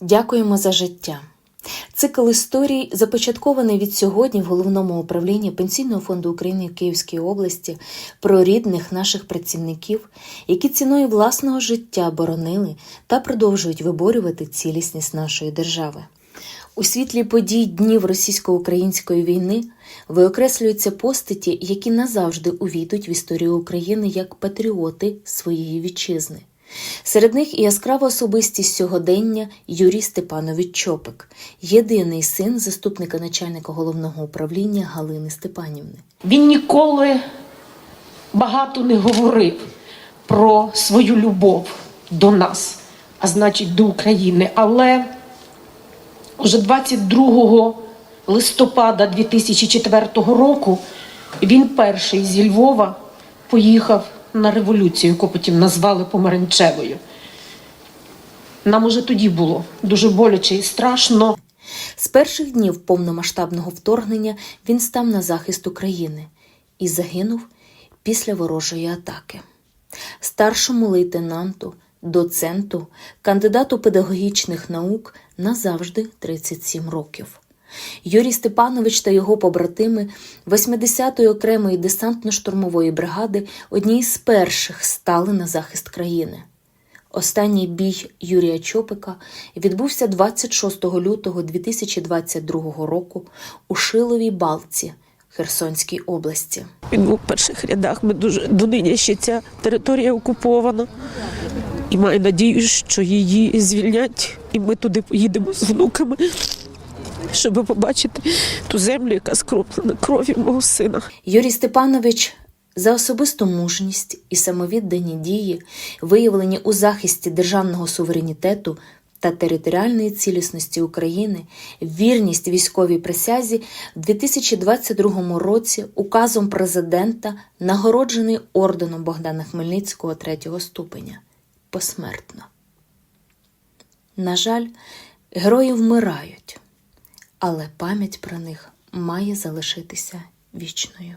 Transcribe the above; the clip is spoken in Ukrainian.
Дякуємо за життя. Цикл історій започаткований від сьогодні в головному управлінні Пенсійного фонду України в Київській області про рідних наших працівників, які ціною власного життя боронили та продовжують виборювати цілісність нашої держави. У світлі подій днів російсько-української війни виокреслюються постаті, які назавжди увійдуть в історію України як патріоти своєї вітчизни. Серед них і яскрава особистість сьогодення Юрій Степанович Чопик, єдиний син заступника начальника головного управління Галини Степанівни. Він ніколи багато не говорив про свою любов до нас, а значить до України. Але уже 22 листопада 2004 року він перший зі Львова поїхав на революцію, яку потім назвали Помаранчевою. Нам уже тоді було дуже боляче і страшно. З перших днів повномасштабного вторгнення він став на захист України і загинув після ворожої атаки. Старшому лейтенанту, доценту, кандидату педагогічних наук назавжди 37 років. Юрій Степанович та його побратими 80-ї окремої десантно-штурмової бригади одні з перших стали на захист країни. Останній бій Юрія Чопика відбувся 26 лютого 2022 року у Шиловій Балці Херсонській області. Він був в перших рядах. Ми дуже донині ще ця територія окупована. І маю надію, що її звільнять, і ми туди поїдемо з внуками, щоб побачити ту землю, яка скроплена кров'ю мого сина. Юрій Степанович за особисту мужність і самовіддані дії, виявлені у захисті державного суверенітету та територіальної цілісності України, вірність військовій присязі в 2022 році указом президента нагороджений орденом Богдана Хмельницького третього ступеня посмертно. На жаль, герої вмирають, але пам'ять про них має залишитися вічною.